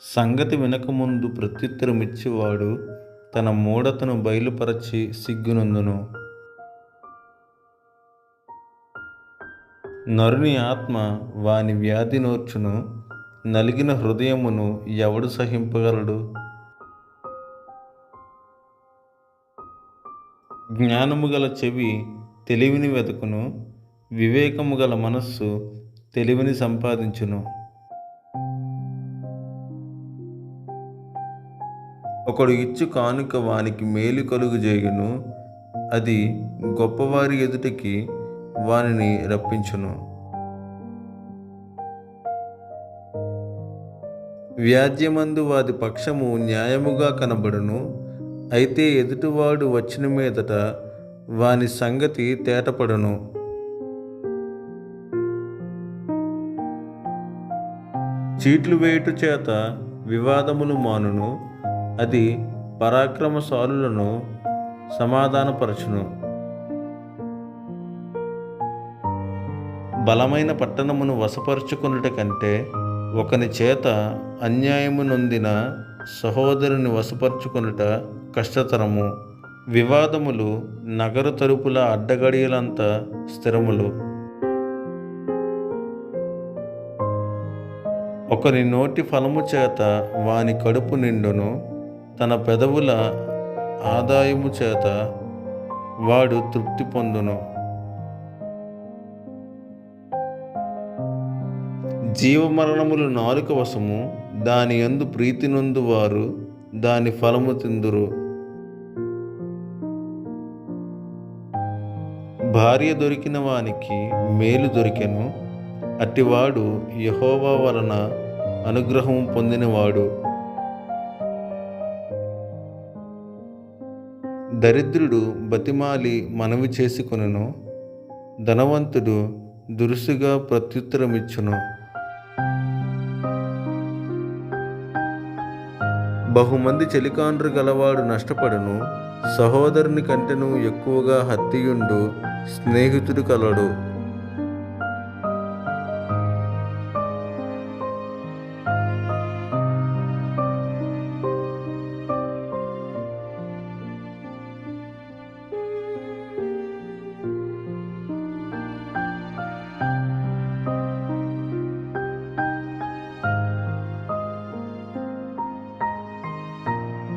సంగతి వినకముందు ప్రత్యుత్తరమిచ్చేవాడు తన మూఢతను బయలుపరచి సిగ్గునందును. నరుని ఆత్మ వాని వ్యాధి నోర్చును నలిగిన హృదయమును ఎవడు సహింపగలడు? జ్ఞానము గల చెవి తెలివిని వెతుకును వివేకము గల మనస్సు తెలివిని సంపాదించును. ఒకడు ఇచ్చు కానుక వానికి మేలు కలుగు చేయును అది గొప్పవారి ఎదుటికి వానిని రప్పించును. వ్యాజ్యమందు వాది పక్షము న్యాయముగా కనబడును అయితే ఎదుటివాడు వచ్చిన మీదట వాని సంగతి తేటపడును. చీట్లు వేయుట చేత వివాదములు మానును అది పరాక్రమశాలులను సమాధానపరచును. బలమైన పట్టణమును వశపరుచుకున్నట కంటే ఒకని చేత అన్యాయము నొందిన సహోదరుని వశపరుచుకొనుట కష్టతరము. వివాదములు నగర తలుపుల అడ్డగడియలంత స్థిరములు. ఒకని నోటి ఫలము చేత వాని కడుపు నిండును. తన పెదవుల ఆదాయము చేత వాడు తృప్తి పొందును. జీవమరణములు నాలుక వశము దాని యందు ప్రీతి నొందు వారు దాని ఫలము తిందురు. భార్య దొరికిన వానికి మేలు దొరికెను. అట్టివాడు యహోవా వలన అనుగ్రహం పొందినవాడు. దరిద్రుడు బతిమాలి మనవి చేసుకొనును ధనవంతుడు దురుసుగా ప్రత్యుత్తరమిచ్చును. బహుమంది చెలికాండ్రు గలవాడు నష్టపడును సహోదరుని కంటెను ఎక్కువగా హత్తియుండు స్నేహితుడు కలడు.